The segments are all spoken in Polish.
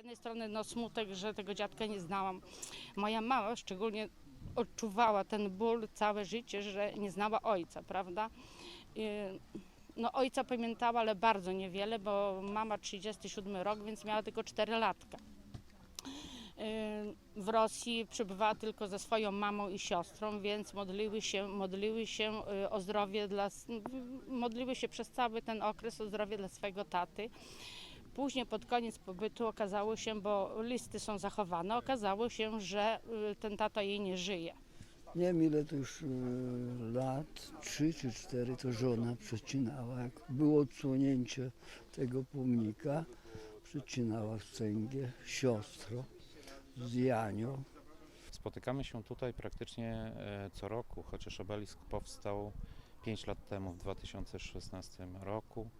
jednej strony no smutek, że tego dziadka nie znałam. Moja mama szczególnie odczuwała ten ból całe życie, że nie znała ojca, prawda? No ojca pamiętała, ale bardzo niewiele, bo mama 37 rok, więc miała tylko 4 latka. Y, W Rosji przebywała tylko ze swoją mamą i siostrą, więc modliły się, modliły się y, o zdrowie dla, modliły się przez cały ten okres o zdrowie dla swojego taty. Później pod koniec pobytu okazało się, bo listy są zachowane, okazało się, że y, ten tata jej nie żyje. Nie wiem ile to już y, lat, trzy czy cztery, to żona przecinała. Jak było odsłonięcie tego pomnika, przecinała wstęgę siostro z Janią. Spotykamy się tutaj praktycznie e, co roku, chociaż obelisk powstał 5 lat temu, w 2016 roku.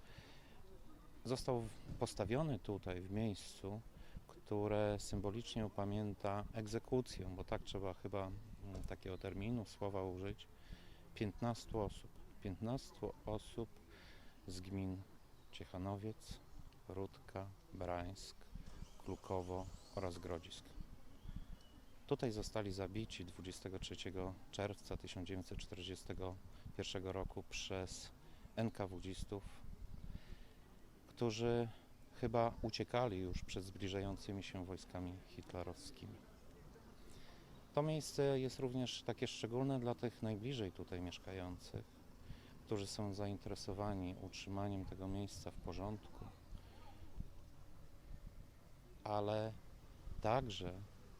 Został postawiony tutaj w miejscu, które symbolicznie upamięta egzekucję, bo tak trzeba chyba mm, takiego terminu, słowa użyć, 15 osób. 15 osób z gmin Ciechanowiec, Rudka, Brańsk, Klukowo oraz Grodzisk. Tutaj zostali zabici 23 czerwca 1941 roku przez NKWD-stów, którzy chyba uciekali już przed zbliżającymi się wojskami hitlerowskimi. To miejsce jest również takie szczególne dla tych najbliżej tutaj mieszkających, którzy są zainteresowani utrzymaniem tego miejsca w porządku, ale także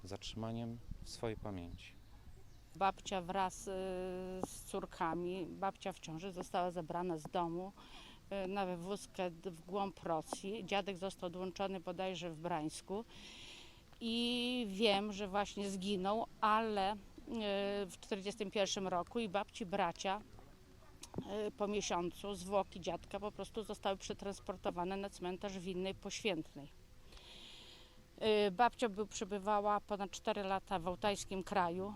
zatrzymaniem swojej pamięci. Babcia wraz y, z córkami, babcia w ciąży, została zabrana z domu na wywózkę w głąb Rosji. Dziadek został odłączony bodajże w Brańsku i wiem, że właśnie zginął, ale y, w 1941 roku i babci bracia y, po miesiącu zwłoki dziadka po prostu zostały przetransportowane na cmentarz w innej poświętnej. Babcia był, przebywała ponad 4 lata w altajskim kraju.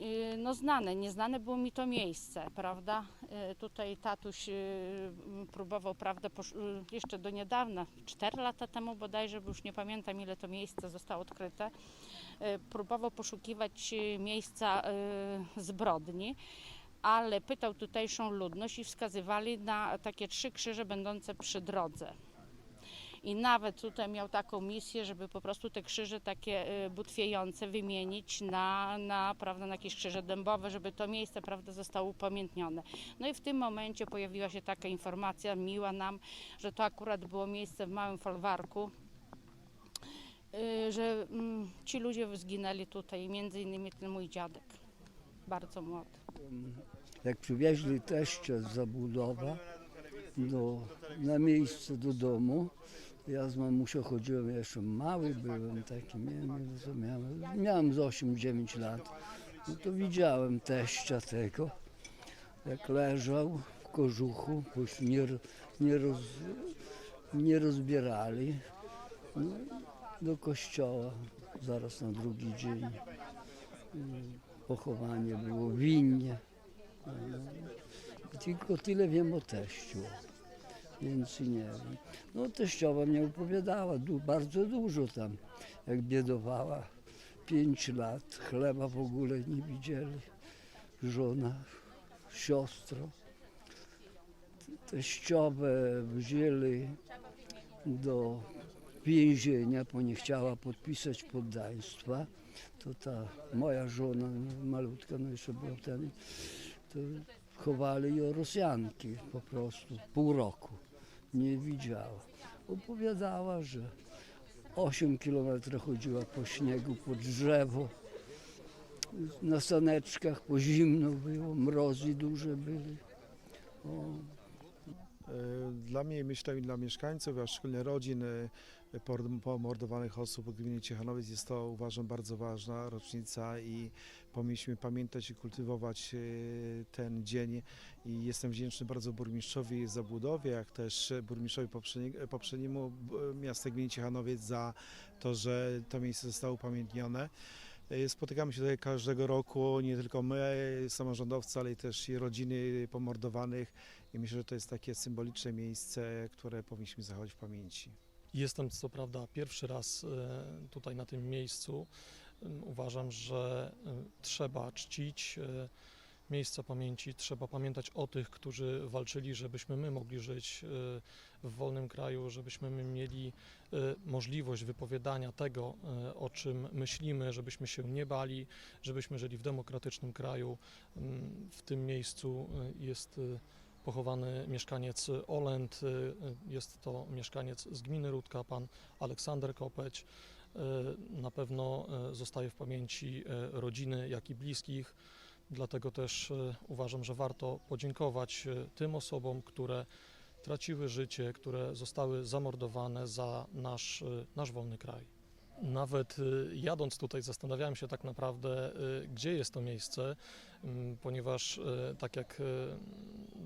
Y, No znane, nieznane było mi to miejsce, prawda? Y, Tutaj tatuś y, próbował, prawda, jeszcze do niedawna, 4 lata temu bodajże, bo już nie pamiętam ile to miejsce zostało odkryte, próbował poszukiwać miejsca zbrodni, ale pytał tutejszą ludność i wskazywali na takie trzy krzyże będące przy drodze. I nawet tutaj miał taką misję, żeby po prostu te krzyże takie y, butwiejące wymienić na, na, prawda, na jakieś krzyże dębowe, żeby to miejsce prawda, zostało upamiętnione. No i w tym momencie pojawiła się taka informacja miła nam, że to akurat było miejsce w małym folwarku, y, że mm, ci ludzie zginęli tutaj, między innymi ten mój dziadek, bardzo młody. Jak przywieźli teścia z zabudowa do, na miejsce do domu, ja z mamusią chodziłem, jeszcze mały byłem taki, nie wiem to miałem, miałem z 8-9 lat. No to widziałem teścia tego, jak leżał w kożuchu, już nie, nie, roz, nie rozbierali. No, do kościoła zaraz na drugi dzień. Pochowanie było winnie. No, Tylko tyle wiem o teściu. Więcej nie wiem. No teściowa mnie opowiadała du, bardzo dużo tam, jak biedowała. Pięć lat, chleba w ogóle nie widzieli. Żona, siostro. Teściowe wzięli do więzienia, bo nie chciała podpisać poddaństwa. To ta moja żona, malutka, no jeszcze była ten, to chowali ją Rosjanki po prostu, pół roku. Nie widziała. Opowiadała, że 8 kilometrów chodziła po śniegu, po drzewo, na saneczkach, po zimno było, mrozy duże były. O, E, Dla mnie, myślę i dla mieszkańców, a szczególnie rodzin e, pomordowanych osób w gminie Ciechanowiec jest to uważam bardzo ważna rocznica i powinniśmy pamiętać i kultywować e, ten dzień i jestem wdzięczny bardzo burmistrzowi za budowę, jak też burmistrzowi poprzedni- poprzedniemu b- miasta gminy Ciechanowiec za to, że to miejsce zostało upamiętnione. E, Spotykamy się tutaj każdego roku, nie tylko my, samorządowcy, ale też i rodziny pomordowanych i myślę, że to jest takie symboliczne miejsce, które powinniśmy zachować w pamięci. Jestem co prawda pierwszy raz e, tutaj na tym miejscu. Uważam, że e, trzeba czcić e, miejsca pamięci, trzeba pamiętać o tych, którzy walczyli, żebyśmy my mogli żyć w wolnym kraju, żebyśmy my mieli możliwość wypowiadania tego, o czym myślimy, żebyśmy się nie bali, żebyśmy żyli w demokratycznym kraju. W tym miejscu jest pochowany mieszkaniec Olęd, y, jest to mieszkaniec z gminy Rudka, pan Aleksander Kopeć. Y, Na pewno y, zostaje w pamięci rodziny, jak i bliskich. Dlatego też uważam, że warto podziękować tym osobom, które traciły życie, które zostały zamordowane za nasz, nasz wolny kraj. Nawet jadąc tutaj zastanawiałem się tak naprawdę, gdzie jest to miejsce, mm, ponieważ tak jak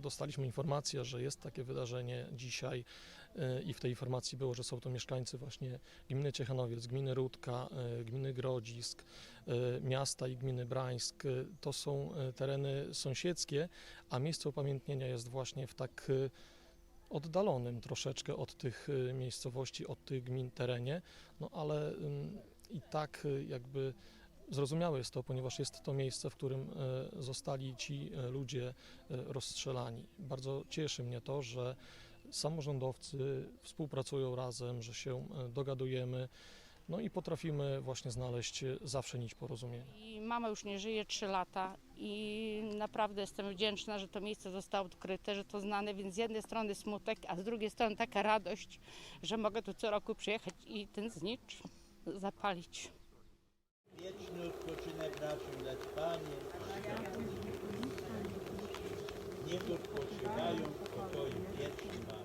dostaliśmy informację, że jest takie wydarzenie dzisiaj y, i w tej informacji było, że są to mieszkańcy właśnie gminy Ciechanowiec, gminy Rudka, y, gminy Grodzisk, y, miasta i gminy Brańsk. To są tereny sąsiedzkie, a miejsce upamiętnienia jest właśnie w tak oddalonym troszeczkę od tych miejscowości, od tych gmin terenie, no ale i tak jakby zrozumiałe jest to, ponieważ jest to miejsce, w którym y, zostali ci y, ludzie y, rozstrzelani. Bardzo cieszy mnie to, że samorządowcy współpracują razem, że się dogadujemy, no i potrafimy właśnie znaleźć zawsze nić porozumienia. I mama już nie żyje 3 lata i naprawdę jestem wdzięczna, że to miejsce zostało odkryte, że to znane, więc z jednej strony smutek, a z drugiej strony taka radość, że mogę tu co roku przyjechać i ten znicz zapalić. Wieczny odpoczynek naszym lecz Panie, niech odpoczywają w pokoju wiecznym.